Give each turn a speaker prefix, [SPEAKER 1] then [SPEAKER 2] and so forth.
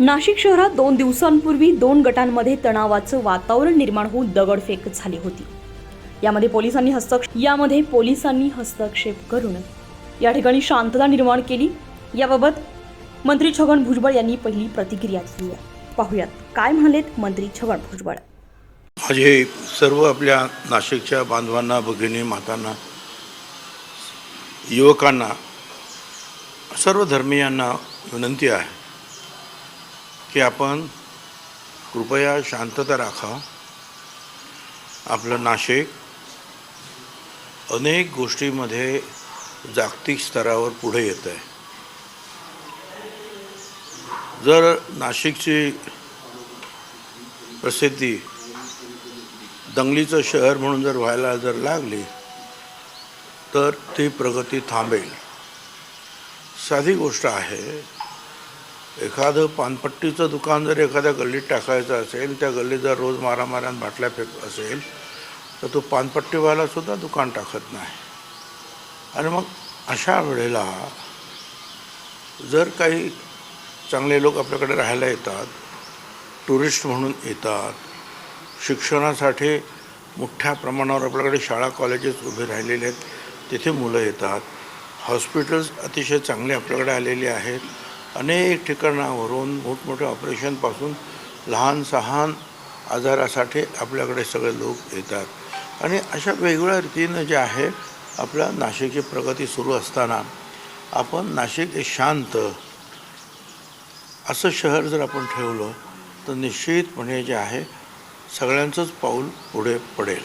[SPEAKER 1] नाशिक शहरात दोन दिवसांपूर्वी दोन गटांमध्ये तणावाचं वातावरण निर्माण होऊन दगडफेक झाली होती. यामध्ये पोलिसांनी हस्तक्षेप यामध्ये पोलिसांनी हस्तक्षेप करून या ठिकाणी शांतता निर्माण केली. याबाबत मंत्री छगन भुजबळ यांनी पहिली प्रतिक्रिया दिली आहे. काय म्हणालेत मंत्री छगन भुजबळ.
[SPEAKER 2] माझे सर्व आपल्या नाशिकच्या बांधवांना भगिनी मातांना युवकांना सर्व धर्मियांना विनंती आहे. की आपण कृपया शांतता राखा. आपलं नाशिक अनेक गोष्टीमध्ये जागतिक स्तरावर पुढे येत आहे जर नाशिकची प्रसिद्धी दंगलीचं शहर म्हणून जर व्हायला जर लागली तर ती प्रगती थांबेल. साधी गोष्ट आहे एखादं पानपट्टीचं दुकान जर एखाद्या गल्लीत टाकायचं असेल त्या गल्लीत जर रोज मारामाऱ्यान बाटल्या फेक असेल तर तो पानपट्टीवालासुद्धा दुकान टाकत नाही. आणि मग अशा वेळेला जर काही चांगले लोक आपल्याकडे राहायला येतात टुरिस्ट म्हणून येतात शिक्षणासाठी मोठ्या प्रमाणावर आपल्याकडे शाळा कॉलेजेस उभे राहिलेले आहेत तिथे मुलं येतात हॉस्पिटल्स अतिशय चांगले आपल्याकडे आलेले आहेत अनेक ठिकाणावरून मोठमोठ्या ऑपरेशनपासून लहान सहान आजारासाठी आपल्याकडे सगळे लोक येतात. आणि अशा वेगवेगळ्या रीतीनं जे आहे आपल्या नाशिकची प्रगती सुरू असताना आपण नाशिक हे शांत असं शहर जर आपण ठेवलं तर निश्चितपणे जे आहे सगळ्यांचंच पाऊल पुढे पडेल.